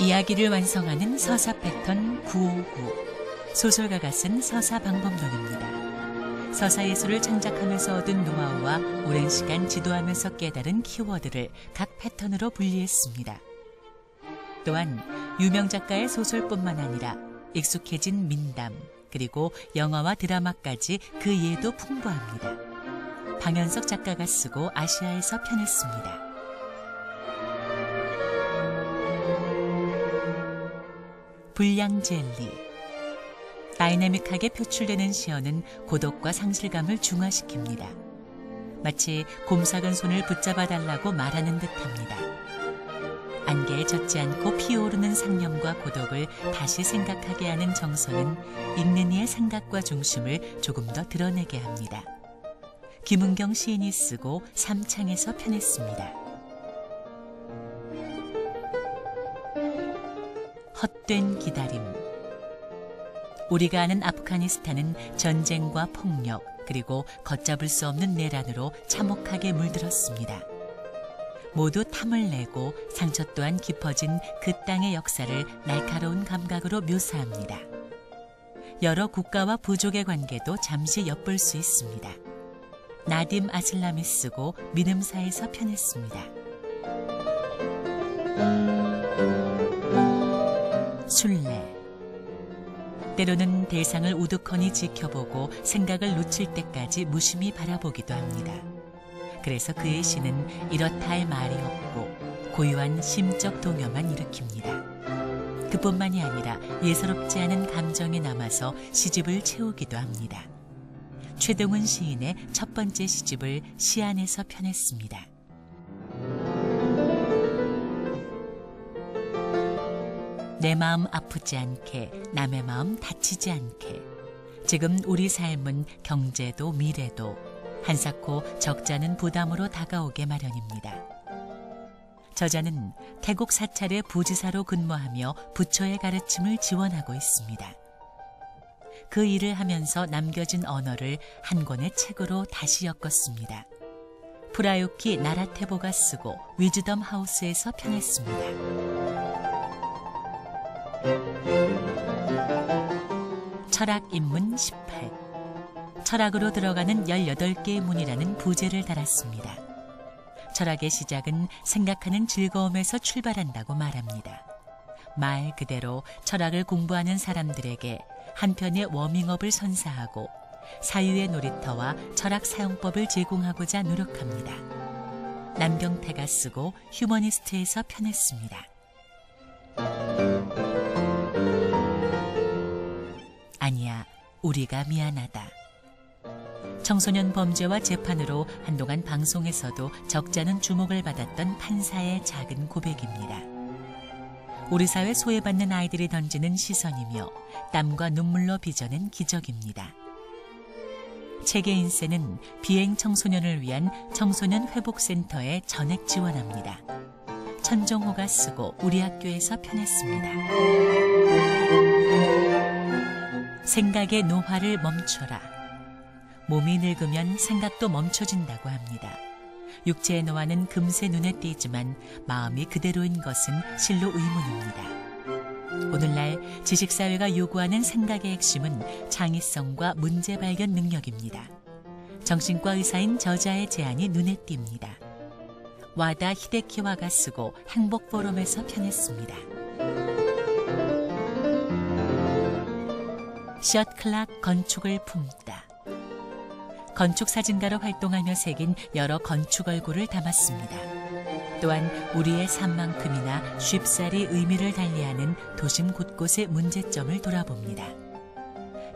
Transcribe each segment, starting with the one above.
이야기를 완성하는 서사 패턴 959 소설가가 쓴 서사 방법론입니다. 서사 예술을 창작하면서 얻은 노하우와 오랜 시간 지도하면서 깨달은 키워드를 각 패턴으로 분리했습니다. 또한 유명 작가의 소설뿐만 아니라 익숙해진 민담 그리고 영화와 드라마까지 그 예도 풍부합니다. 방현석 작가가 쓰고 아시아에서 편했습니다. 불량 젤리 다이내믹하게 표출되는 시어는 고독과 상실감을 중화시킵니다. 마치 곰삭은 손을 붙잡아 달라고 말하는 듯합니다. 안개에 젖지 않고 피어오르는 상념과 고독을 다시 생각하게 하는 정서는 읽는 이의 생각과 중심을 조금 더 드러내게 합니다. 김은경 시인이 쓰고 삼창에서 편했습니다. 헛된 기다림. 우리가 아는 아프가니스탄은 전쟁과 폭력 그리고 걷잡을 수 없는 내란으로 참혹하게 물들었습니다. 모두 탐을 내고 상처 또한 깊어진 그 땅의 역사를 날카로운 감각으로 묘사합니다. 여러 국가와 부족의 관계도 잠시 엿볼 수 있습니다. 나딤 아슬람이 쓰고 민음사에서 편했습니다. 순례 때로는 대상을 우두커니 지켜보고 생각을 놓칠 때까지 무심히 바라보기도 합니다. 그래서 그의 시는 이렇다 할 말이 없고 고유한 심적 동요만 일으킵니다. 그뿐만이 아니라 예사롭지 않은 감정이 남아서 시집을 채우기도 합니다. 최동훈 시인의 첫 번째 시집을 시안에서 펴냈습니다. 내 마음 아프지 않게 남의 마음 다치지 않게 지금 우리 삶은 경제도 미래도 한사코 적잖은 부담으로 다가오게 마련입니다. 저자는 태국 사찰의 부지사로 근무하며 부처의 가르침을 지원하고 있습니다. 그 일을 하면서 남겨진 언어를 한 권의 책으로 다시 엮었습니다. 프라요키 나라테보가 쓰고 위즈덤 하우스에서 편했습니다. 철학 입문 18 철학으로 들어가는 18개의 문이라는 부제를 달았습니다. 철학의 시작은 생각하는 즐거움에서 출발한다고 말합니다. 말 그대로 철학을 공부하는 사람들에게 한편의 워밍업을 선사하고 사유의 놀이터와 철학 사용법을 제공하고자 노력합니다. 남경태가 쓰고 휴머니스트에서 편했습니다. 우리가 미안하다. 청소년 범죄와 재판으로 한동안 방송에서도 적잖은 주목을 받았던 판사의 작은 고백입니다. 우리 사회 소외받는 아이들이 던지는 시선이며 땀과 눈물로 빚어낸 기적입니다. 책의 인쇄는 비행 청소년을 위한 청소년 회복센터에 전액 지원합니다. 천정호가 쓰고 우리 학교에서 편했습니다. 생각의 노화를 멈춰라. 몸이 늙으면 생각도 멈춰진다고 합니다. 육체의 노화는 금세 눈에 띄지만 마음이 그대로인 것은 실로 의문입니다. 오늘날 지식사회가 요구하는 생각의 핵심은 창의성과 문제 발견 능력입니다. 정신과 의사인 저자의 제안이 눈에 띕니다. 와다 히데키와가 쓰고 행복 포럼에서 편했습니다. 샷클락 건축을 품다. 건축 사진가로 활동하며 새긴 여러 건축 얼굴을 담았습니다. 또한 우리의 삶만큼이나 쉽사리 의미를 달리하는 도심 곳곳의 문제점을 돌아봅니다.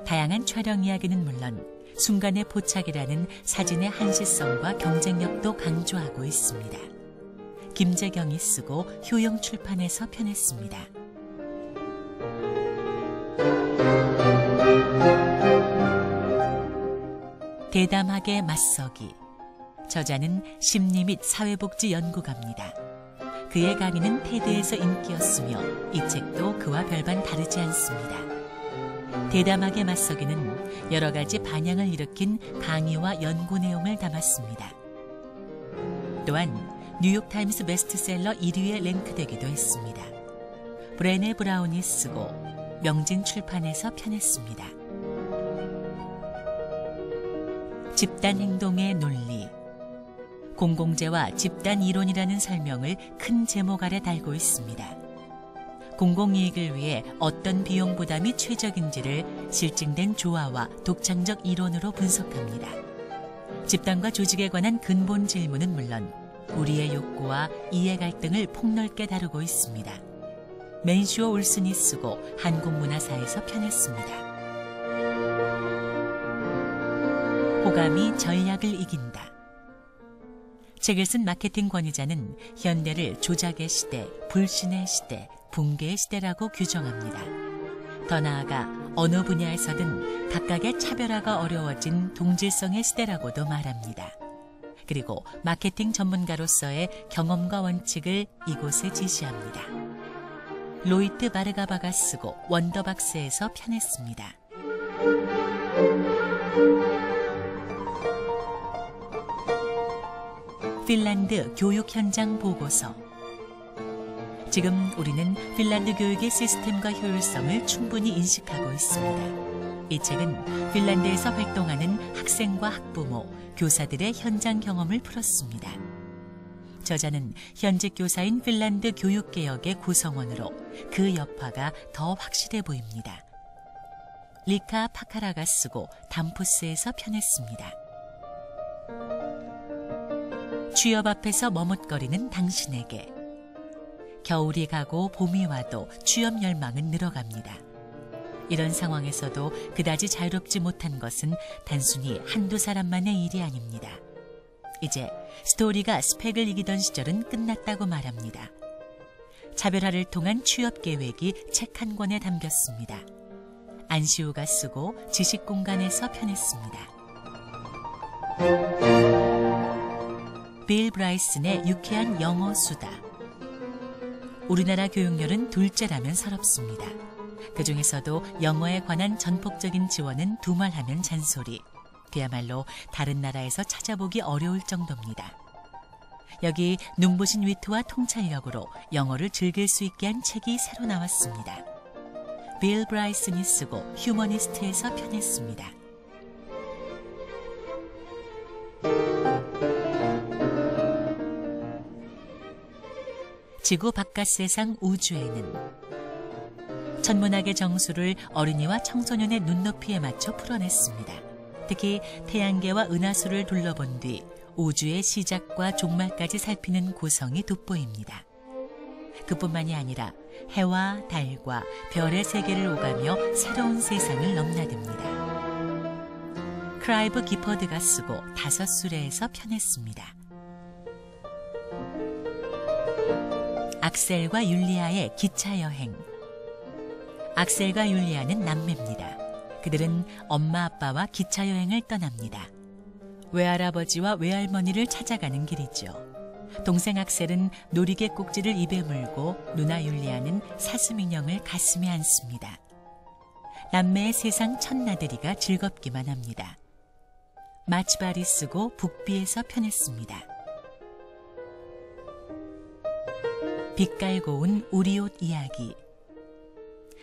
다양한 촬영 이야기는 물론 순간의 포착이라는 사진의 한시성과 경쟁력도 강조하고 있습니다. 김재경이 쓰고 효영 출판에서 편했습니다. 대담하게 맞서기. 저자는 심리 및 사회복지 연구가입니다. 그의 강의는 테드에서 인기였으며 이 책도 그와 별반 다르지 않습니다. 대담하게 맞서기는 여러 가지 반향을 일으킨 강의와 연구 내용을 담았습니다. 또한 뉴욕타임스 베스트셀러 1위에 랭크되기도 했습니다. 브레네 브라운이 쓰고 명진 출판에서 편했습니다. 집단 행동의 논리 공공재와 집단 이론이라는 설명을 큰 제목 아래 달고 있습니다. 공공이익을 위해 어떤 비용 부담이 최적인지를 실증된 조화와 독창적 이론으로 분석합니다. 집단과 조직에 관한 근본 질문은 물론 우리의 욕구와 이해 갈등을 폭넓게 다루고 있습니다. 맨슈어 울슨이 쓰고 한국 문화사에서 편했습니다. 호감이 전략을 이긴다. 책을 쓴 마케팅 권위자는 현대를 조작의 시대, 불신의 시대, 붕괴의 시대라고 규정합니다. 더 나아가 어느 분야에서든 각각의 차별화가 어려워진 동질성의 시대라고도 말합니다. 그리고 마케팅 전문가로서의 경험과 원칙을 이곳에 지시합니다. 로이트 바르가바가 쓰고 원더박스에서 편했습니다. 핀란드 교육 현장 보고서 지금 우리는 핀란드 교육의 시스템과 효율성을 충분히 인식하고 있습니다. 이 책은 핀란드에서 활동하는 학생과 학부모, 교사들의 현장 경험을 풀었습니다. 저자는 현직 교사인 핀란드 교육개혁의 구성원으로 그 여파가 더 확실해 보입니다. 리카 파카라가 쓰고 담푸스에서 편했습니다. 취업 앞에서 머뭇거리는 당신에게 겨울이 가고 봄이 와도 취업 열망은 늘어갑니다. 이런 상황에서도 그다지 자유롭지 못한 것은 단순히 한두 사람만의 일이 아닙니다. 이제 스토리가 스펙을 이기던 시절은 끝났다고 말합니다. 차별화를 통한 취업 계획이 책 한 권에 담겼습니다. 안시우가 쓰고 지식 공간에서 편했습니다. 빌 브라이슨의 유쾌한 영어 수다. 우리나라 교육열은 둘째라면 서럽습니다. 그 중에서도 영어에 관한 전폭적인 지원은 두말하면 잔소리. 그야말로 다른 나라에서 찾아보기 어려울 정도입니다. 여기 눈부신 위트와 통찰력으로 영어를 즐길 수 있게 한 책이 새로 나왔습니다. 빌 브라이슨이 쓰고 휴머니스트에서 편했습니다. 지구 바깥 세상 우주에는 천문학의 정수를 어린이와 청소년의 눈높이에 맞춰 풀어냈습니다. 특히 태양계와 은하수를 둘러본 뒤 우주의 시작과 종말까지 살피는 구성이 돋보입니다. 그뿐만이 아니라 해와 달과 별의 세계를 오가며 새로운 세상을 넘나듭니다. 크라이브 기퍼드가 쓰고 다섯 수레에서 편했습니다. 악셀과 율리아의 기차 여행. 악셀과 율리아는 남매입니다. 그들은 엄마 아빠와 기차 여행을 떠납니다. 외할아버지와 외할머니를 찾아가는 길이죠. 동생 악셀은 놀이개 꼭지를 입에 물고 누나 율리아는 사슴 인형을 가슴에 안습니다. 남매의 세상 첫나들이가 즐겁기만 합니다. 마치바리 쓰고 북비에서 편했습니다. 빛깔 고운 우리 옷 이야기.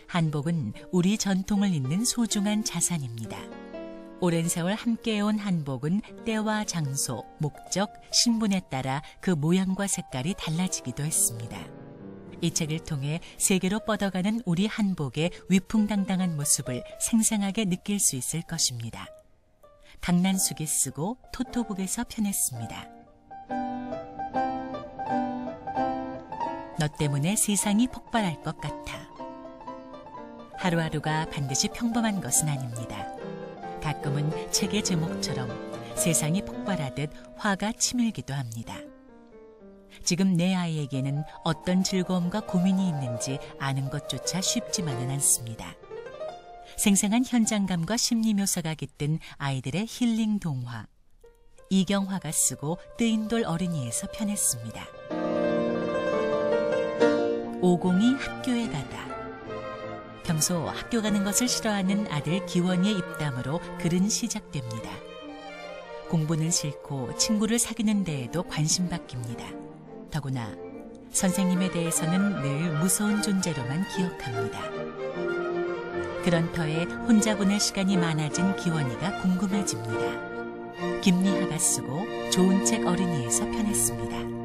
한복은 우리 전통을 잇는 소중한 자산입니다. 오랜 세월 함께해온 한복은 때와 장소, 목적, 신분에 따라 그 모양과 색깔이 달라지기도 했습니다. 이 책을 통해 세계로 뻗어가는 우리 한복의 위풍당당한 모습을 생생하게 느낄 수 있을 것입니다. 강난숙이 쓰고 토토북에서 편했습니다. 너 때문에 세상이 폭발할 것 같아. 하루하루가 반드시 평범한 것은 아닙니다. 가끔은 책의 제목처럼 세상이 폭발하듯 화가 치밀기도 합니다. 지금 내 아이에게는 어떤 즐거움과 고민이 있는지 아는 것조차 쉽지만은 않습니다. 생생한 현장감과 심리 묘사가 깃든 아이들의 힐링 동화. 이경화가 쓰고 뜨인 돌 어린이에서 편했습니다. 오공이 학교에 가다. 평소 학교 가는 것을 싫어하는 아들 기원이의 입담으로 글은 시작됩니다. 공부는 싫고 친구를 사귀는 데에도 관심 바뀝니다. 더구나 선생님에 대해서는 늘 무서운 존재로만 기억합니다. 그런 터에 혼자 보낼 시간이 많아진 기원이가 궁금해집니다. 김리하가 쓰고 좋은 책 어린이에서 편했습니다.